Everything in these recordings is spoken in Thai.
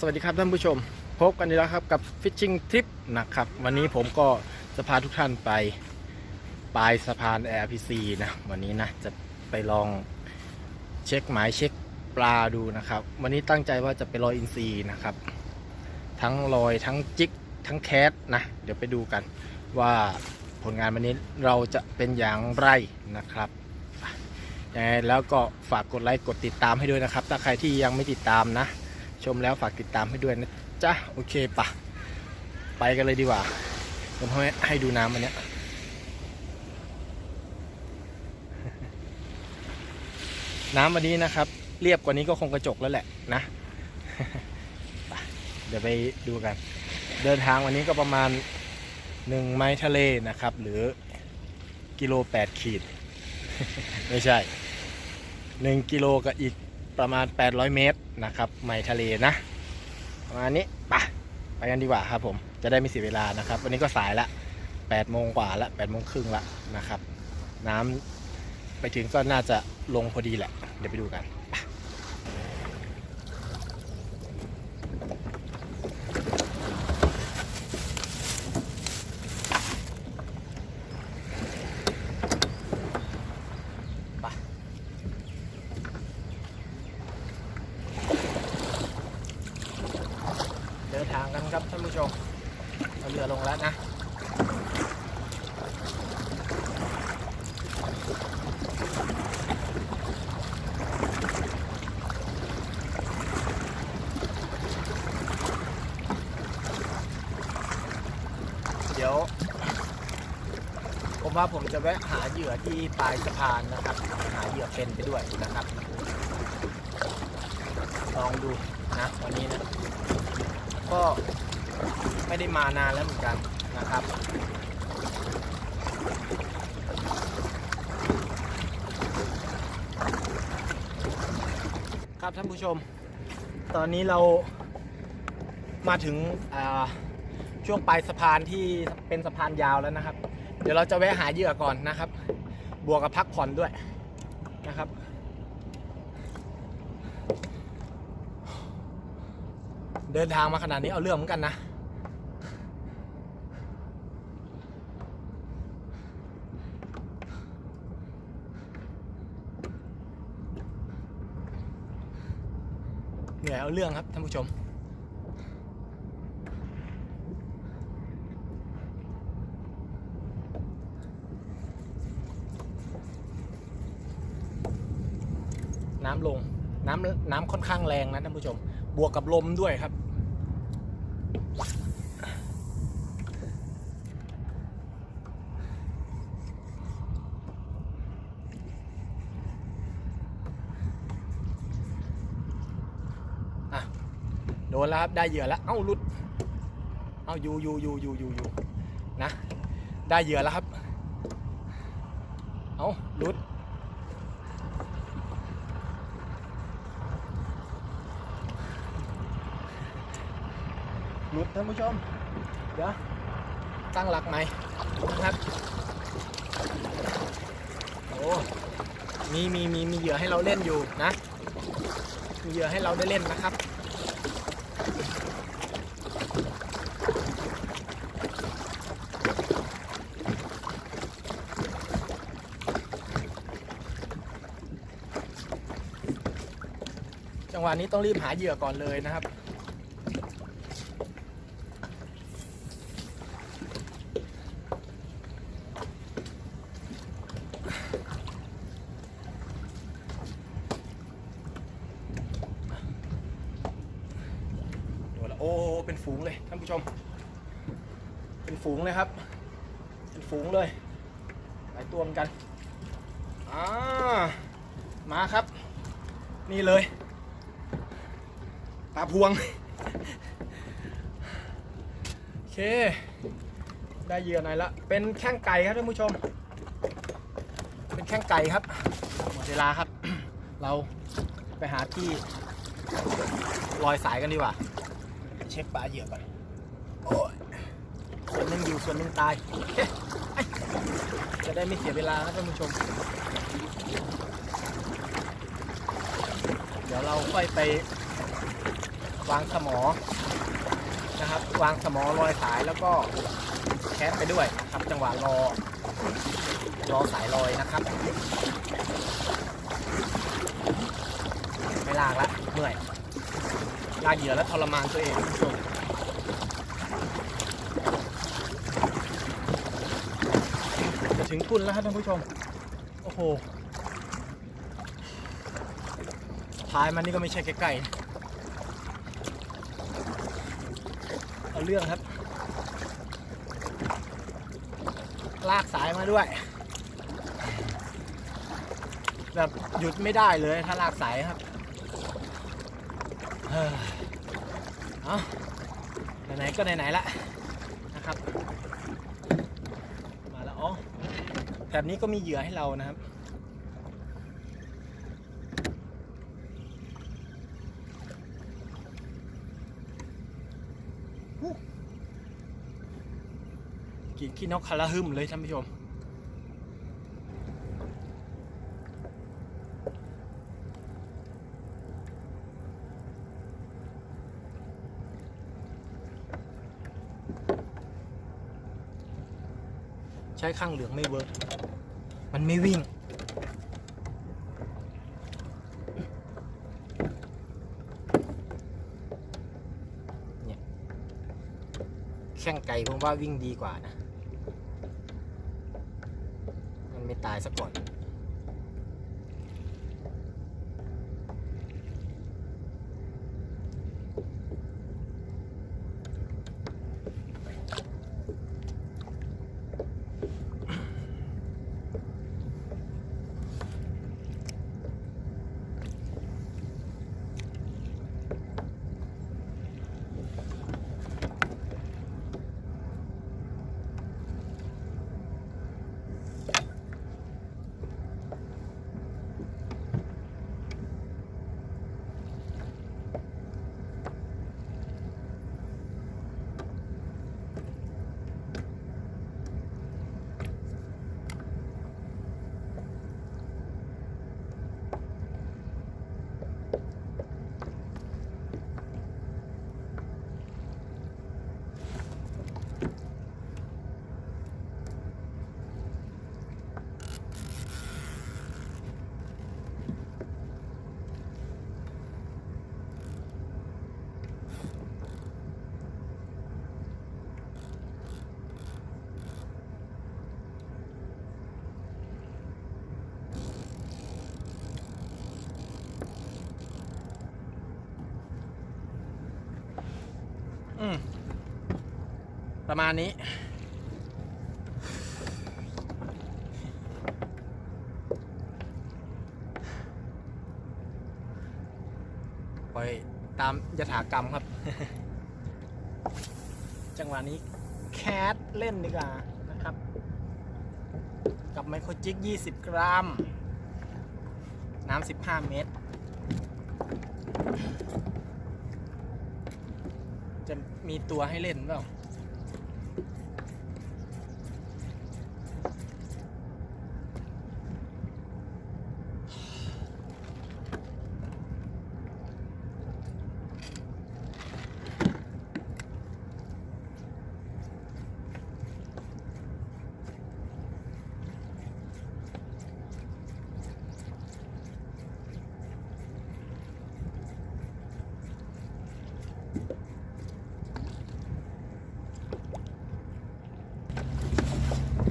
สวัสดีครับท่านผู้ชม พบกันอีกแล้วครับกับ Fishing Trip นะครับ วันนี้ผมก็จะพาทุกท่านไปปลายสะพาน AirPC นะวันนี้นะจะไปลองเช็คหมายเช็คปลาดูนะครับ วันนี้ตั้งใจว่าจะไปลอยอินทรีนะครับ ทั้งลอยทั้งจิกทั้งแคสนะเดี๋ยวไปดูกันว่าผลงานวันนี้เราจะเป็นอย่างไรนะครับยังไงแล้วก็ฝากกดไลค์กดติดตามให้ด้วยนะครับ ถ้าใครที่ยังไม่ติดตามนะ ชมแล้วฝากติดตามให้ด้วยนะจ๊ะโอเคปะไปกันเลยดีกว่าผมให้ให้ดูน้ำอันเนี้ยน้ำวันนี้นะครับ เรียบกว่านี้ก็คงกระจกแล้วแหละนะเดี๋ยวไปดูกัน เดินทางวันนี้ก็ประมาณ1ไมล์ทะเลนะครับ หรือกิโล8ขีด ไม่ใช่1กิโลกับอีก ประมาณ 800 เมตรนะครับไมล์ทะเลนะประมาณนี้ไปไปกันดีกว่าครับผมจะได้ไม่เสียเวลานะครับ วันนี้ก็สายละ8โมงกว่าละ8โมงครึ่งละนะครับ น้ำไปถึงก็น่าจะลงพอดีแหละ เดี๋ยวไปดูกันไปไป เดินทางกันครับท่านผู้ชมเอาเรือลงแล้วนะ เดี๋ยว ผม ว่าผมจะแวะหาเหยื่อที่ปลายสะพานนะครับ หาเหยื่อเป็นไปด้วยนะครับ ลองดูนะวันนี้นะ ก็ไม่ได้มานานแล้วเหมือนกันนะครับครับท่านผู้ชม ตอนนี้เรามาถึงช่วงปลายสะพานที่เป็นสะพานยาวแล้วนะครับ ดี๋ยวเราจะแวะหาเหยื่อก่อนนะครับ บวกกับพักผ่อนด้วยนะครับเดินทางมาขนาดนี้เอาเรื่องเหมือนกันนะ เหนื่อยเอาเรื่องครับท่านผู้ชม ลง น้ำน้ำค่อนข้างแรงนะท่านผู้ชม บวกกับลมด้วยครับอะโดนแล้วครับ ได้เหยื่อแล้ว เอ้าลุด เอ้าอยู่อยู่อยู่อยู่อยู่อยู่นะ ได้เหยื่อแล้วครับ เอ้าลุด หลุด ท่านผู้ชม เดี๋ยว ตั้งหลักใหม่นะครับ โอ้มีมีมีมีเหยื่อให้เราเล่นอยู่นะ มีเหยื่อให้เราได้เล่นนะครับจังหวะนี้ต้องรีบหาเหยื่อก่อนเลยนะครับ ดูแล้วโอ้ เป็นฝูงเลยท่านผู้ชม เป็นฝูงเลยครับเป็นฝูงเลยหลายตัวเหมือนกันอ่ามาครับ นี่เลยปลาพวงโอเค ได้เหยื่อหน่อยละ เป็นแข้งไก่ครับท่านผู้ชม เป็นแข้งไก่ครับหมดเวลาครับ เราไปหาที่ลอยสายกันดีกว่า เช็คปลาเหยื่อก่อน ส่วนหนึ่งอยู่ส่วนหนึ่งตาย จะได้ไม่เสียเวลาครับท่านผู้ชม เดี๋ยวเราค่อยไป วางสมอนะครับ วางสมอลอยสายแล้วก็แคสไปด้วยนะครับจังหวะรอรอสายลอยนะครับ ไม่ลากละเมื่อยลากเหยื่อแล้วทรมานตัวเองคุณผู้ชมจะ ถึงทุนแล้วครับท่านผู้ชม โอ้โหพายมันนี่ก็ไม่ใช่ใกล้ๆเอาเรื่องครับ ลากสายมาด้วย แบบหยุดไม่ได้เลยถ้าลากสายครับเฮ้อเอาไหนๆก็ไหนๆละนะครับ มาแล้วอ๋อ แบบนี้ก็มีเหยื่อให้เรานะครับ กินขี้นกคาราฮึมเลยท่านผู้ชม ช้ข้างเหลืองไม่เวิร์กมันไม่วิ่ง เนี่ยแข้งไก่ผมว่าวิ่งดีกว่านะ มันไม่ตายสักก่อน ประมาณนี้ ปล่อยตามยถากรรมครับ จังหวะนี้แคทเล่นดีกว่านะครับ กับไมโครจิก 20 กรัม น้ำ 15 เมตรจะมีตัวให้เล่นเปล่า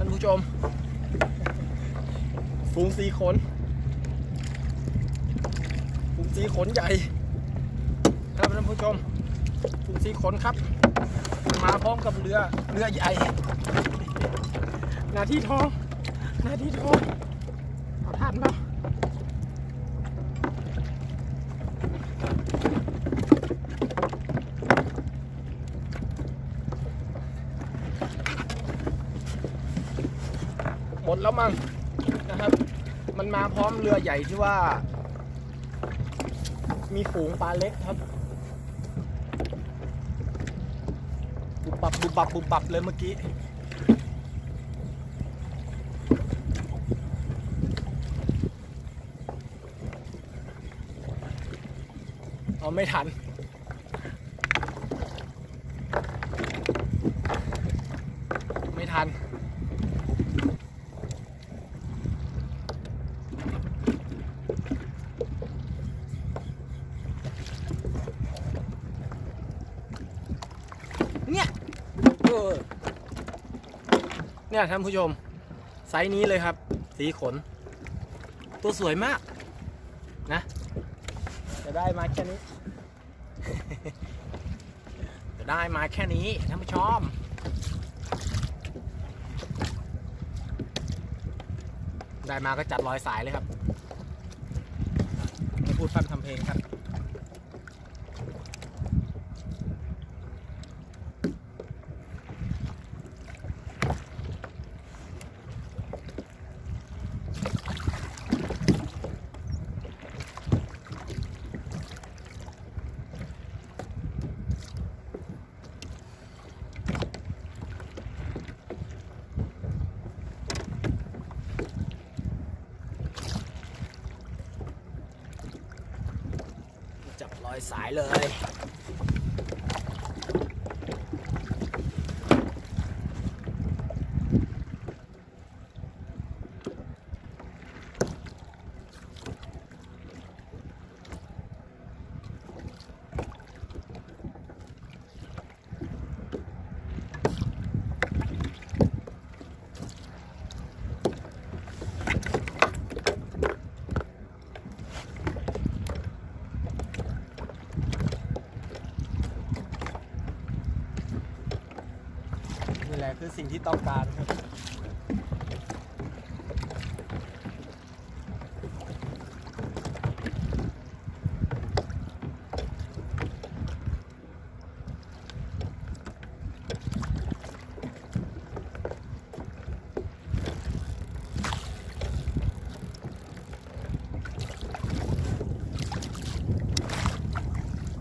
ท่าน ผู้ชม ฝูงสีขน ฝูงสีขนใหญ่ ครับท่านผู้ชม ฝูงสีขนครับ มาพร้อมกับเรือ เรือใหญ่ หนาที่ทอง หนาที่ทองเอาท่านเปล่าห มั้งนะครับ มันมาพร้อมเรือใหญ่ที่ว่า มีฝูงปลาเล็กครับ บุบปับบุบปับบุบปับเลยเมื่อกี้เอาไม่ทัน ไม่ทัน เนี่ยเออ เนี่ยท่านผู้ชม ไซส์นี้เลยครับ สีขน ตัวสวยมากนะ จะได้มาแค่นี้ จะได้มาแค่นี้ท่านผู้ชมได้มาก็จัดรอยสายเลยครับ ไม่พูดฟั่นทำเพลงครับ สายเลย คือสิ่งที่ต้องการครับ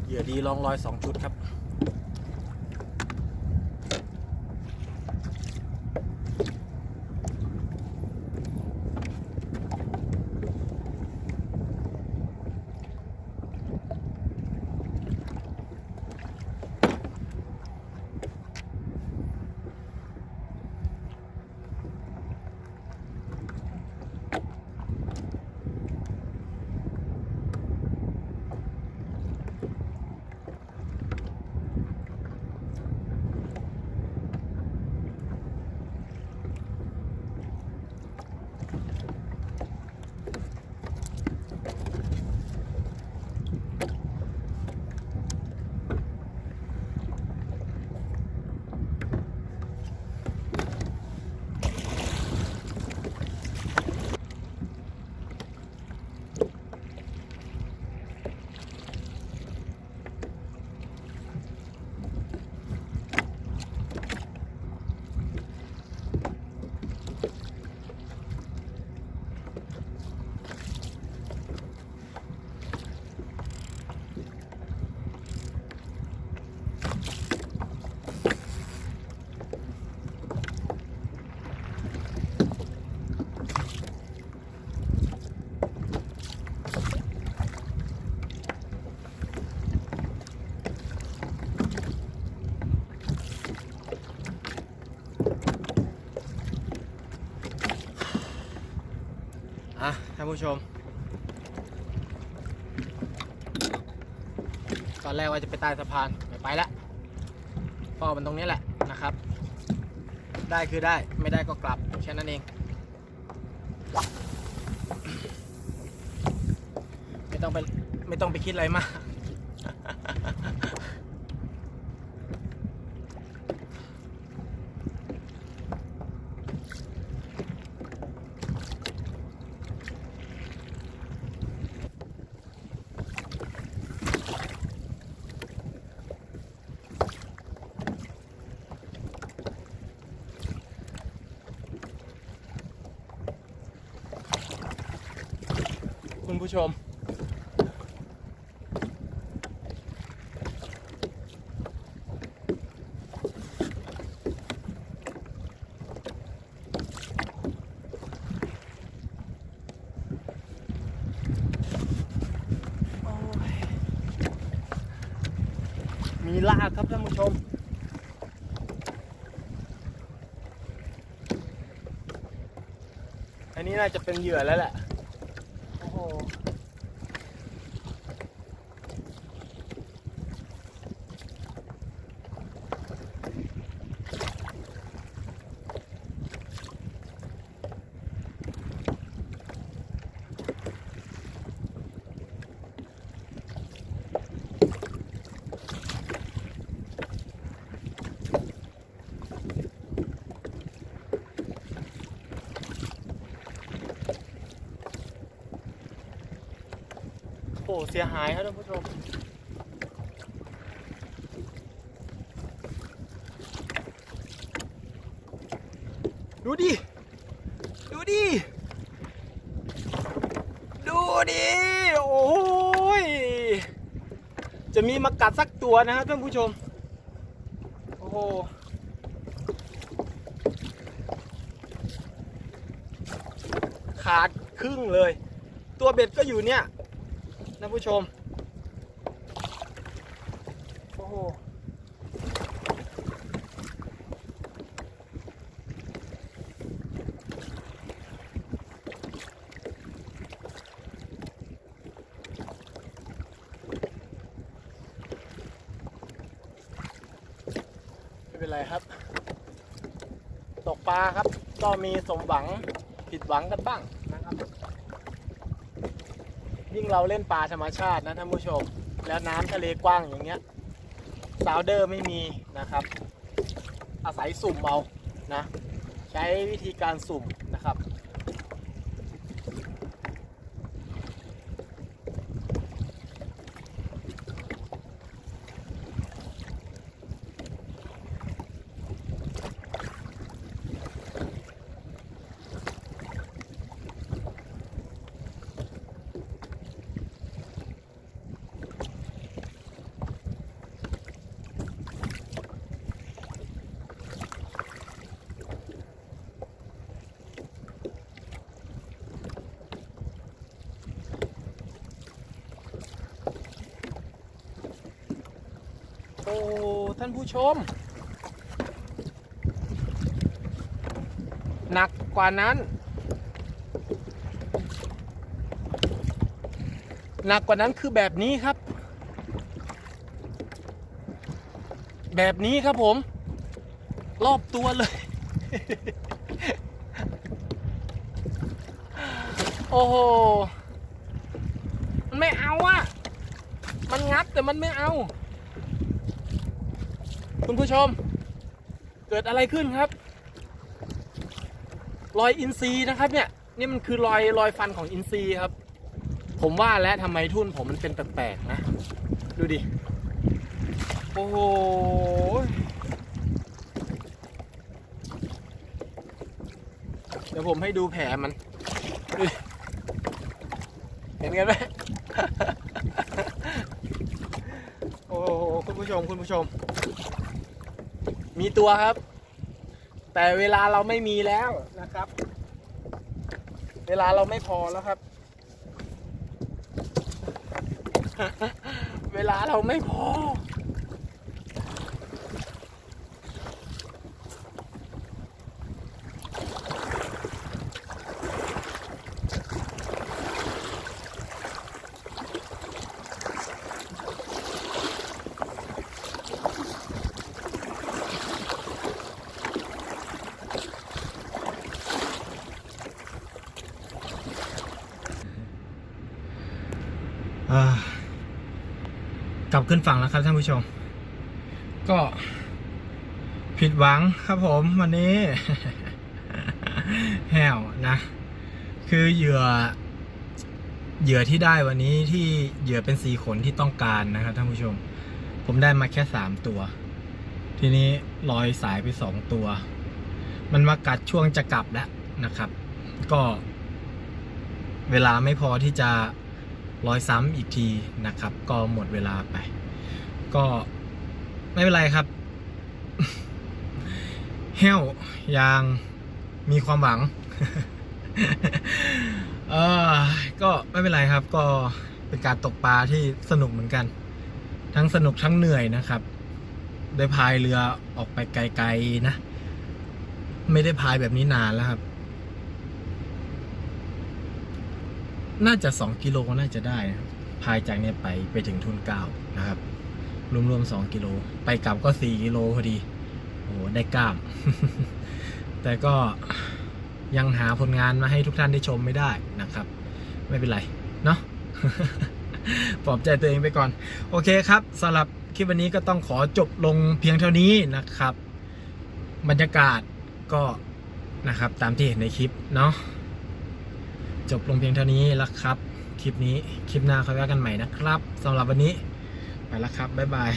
เหยื่อดีลองรอยสองชุดครับานผู้ชม ตอนแรกว่าจะไปใต้สะพานไม่ไปละพ่อมันตรงนี้แหละนะครับ ได้คือได้ไม่ได้ก็กลับแค่นั้นเองไม่ต้องไปไม่ต้องไปคิดอะไรมากู้ชม มีลากครับท่านผู้ชมอันนี้น่าจะเป็นเหยื่อแล้วแหละ โอ้เสียหายครับท่านผู้ชมดูดิ ดูดิ ดูดิ โอ้ย จะมีมากัดสักตัวนะครับท่านผู้ชม โอ้โหขาดครึ่งเลย ตัวเบ็ดก็อยู่เนี่ย ท่านผู้ชม โอ้โห ไม่เป็นไรครับ ตกปลาครับ ก็มีสมหวังผิดหวังกันบ้าง ยิ่งเราเล่นปลาธรรมชาตินะท่านผู้ชม แล้วน้ำทะเลกว้างอย่างเงี้ยซาวเดอร์ไม่มีนะครับ อาศัยสุ่มเอานะ ใช้วิธีการสุ่มนะครับ โอ้ ท่านผู้ชม หนักกว่านั้น หนักกว่านั้นคือแบบนี้ครับ แบบนี้ครับผม รอบตัวเลย โอ้โหมันไม่เอาอะมันงับแต่มันไม่เอา คุณผู้ชม เกิดอะไรขึ้นครับ รอยอินซีย์นะครับเนี่ยนี่มันคือรอยรอยฟันของอินซีย์ครับ ผมว่าแล้วทำไมทุ่นผมมันเป็นแปลกๆนะ ดูดิ โอ้โหเดี๋ยวผมให้ดูแผลมัน เห็นกันไหม โอ้คุณผู้ชม คุณผู้ชม มีตัวครับ แต่เวลาเราไม่มีแล้วนะครับ เวลาเราไม่พอแล้วครับ เวลาเราไม่พอ ลับขึ้นฝั่งแล้วครับท่านผู้ชม ก็ผิดหวังครับผมวันนี้ แห้วนะ คือเหยื่อ เหยื่อที่ได้วันนี้ที่เหยื่อเป็นสีขนที่ต้องการนะครับท่านผู้ชม ผมได้มาแค่สามตัว ทีนี้ลอยสายไปสองตัว มันมากัดช่วงจะกลับแล้วนะครับ ก็ เวลาไม่พอที่จะ ร้อยซ้ำอีกทีนะครับ ก็หมดเวลาไป ก็ไม่เป็นไรครับแห้วยังมีความหวัง เออก็ไม่เป็นไรครับ ก็เป็นการตกปลาที่สนุกเหมือนกัน ทั้งสนุกทั้งเหนื่อยนะครับ ได้พายเรือออกไปไกลๆนะ ไม่ได้พายแบบนี้นานแล้วครับ น่าจะสองกิโลน่าจะได้นะพายจากเนี้ยไปไปถึงทุนเก้านะครับ รวมๆสองกิโล ไปกลับก็สี่กิโลพอดี โอ้ได้กล้าม แต่ก็ยังหาผลงานมาให้ทุกท่านได้ชมไม่ได้นะครับ ไม่เป็นไร เนาะปลอบใจตัวเองไปก่อน โอเคครับสำหรับคลิปวันนี้ก็ต้องขอจบลงเพียงเท่านี้นะครับ บรรยากาศก็นะครับตามที่เห็นในคลิปเนาะ จบลงเพียงเท่านี้แล้วครับ คลิปนี้ คลิปหน้าค่อยว่ากันใหม่นะครับสำหรับวันนี้ ไปแล้วครับ บ๊ายบาย